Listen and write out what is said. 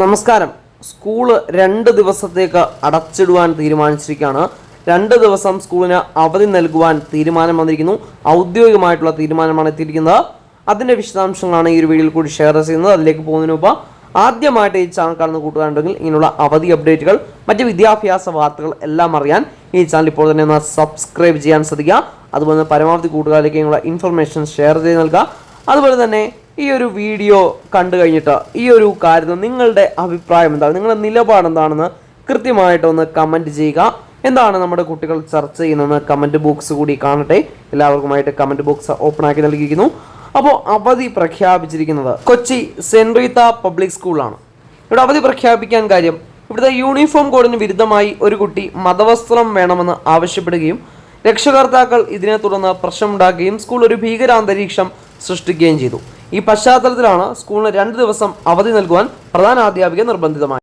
നമസ്കാരം. സ്കൂൾ രണ്ട് ദിവസത്തേക്ക് അടച്ചിടുവാൻ തീരുമാനിച്ചിരിക്കുകയാണ്. രണ്ട് ദിവസം സ്കൂളിന് അവധി നൽകുവാൻ തീരുമാനം വന്നിരിക്കുന്നു. ഔദ്യോഗികമായിട്ടുള്ള തീരുമാനമാണ് എത്തിയിരിക്കുന്നത്. അതിന്റെ വിശദാംശങ്ങളാണ് ഈ ഒരു വീഡിയോയിൽ കൂടി ഷെയർ ചെയ്യുന്നത്. അതിലേക്ക് പോകുന്നതിന് മുമ്പ് ആദ്യമായിട്ട് ഈ ചാനൽ കാണുന്ന കൂട്ടുകാരുണ്ടെങ്കിൽ ഇങ്ങനെയുള്ള അവധി അപ്ഡേറ്റുകൾ മറ്റ് വിദ്യാഭ്യാസ വാർത്തകൾ എല്ലാം അറിയാൻ ഈ ചാനൽ ഇപ്പോൾ തന്നെ ഒന്ന് സബ്സ്ക്രൈബ് ചെയ്യാൻ ശ്രദ്ധിക്കുക. അതുപോലെ തന്നെ പരമാവധി കൂട്ടുകാരിലേക്ക് ഇങ്ങനെയുള്ള ഇൻഫർമേഷൻ ഷെയർ ചെയ്ത് നൽകുക. അതുപോലെ തന്നെ ഈ ഒരു വീഡിയോ കണ്ടു കഴിഞ്ഞിട്ട് ഈ ഒരു കാര്യത്തിൽ നിങ്ങളുടെ അഭിപ്രായം എന്താണ്? നിങ്ങളുടെ നിലപാട് എന്താണെന്ന് കൃത്യമായിട്ട് ഒന്ന് കമന്റ് ചെയ്യുക. എന്താണ് നമ്മുടെ കുട്ടികൾ ചർച്ച ചെയ്യുന്നതെന്ന് കമന്റ് ബോക്സ് കൂടി കാണട്ടെ. എല്ലാവർക്കുമായിട്ട് കമന്റ് ബോക്സ് ഓപ്പൺ ആക്കി നൽകിയിരിക്കുന്നു. അപ്പോൾ അവധി പ്രഖ്യാപിച്ചിരിക്കുന്നത് കൊച്ചി സെൻറീത്ത പബ്ലിക് സ്കൂളാണ് ഇവിടെ അവധി പ്രഖ്യാപിക്കാൻ കാര്യം ഇവിടുത്തെ യൂണിഫോം കോഡിന് വിരുദ്ധമായി ഒരു കുട്ടി മതവസ്ത്രം വേണമെന്ന് ആവശ്യപ്പെടുകയും രക്ഷകർത്താക്കൾ ഇതിനെ തുടർന്ന് പ്രശ്നമുണ്ടാക്കുകയും സ്കൂൾ ഒരു ഭീകരാന്തരീക്ഷം സൃഷ്ടിക്കുകയും ചെയ്തു. ഈ പശ്ചാത്തലത്തിലാണ് സ്കൂളിന് രണ്ട് ദിവസം അവധി നൽകുവാൻ പ്രധാന അധ്യാപിക നിർബന്ധിതമായി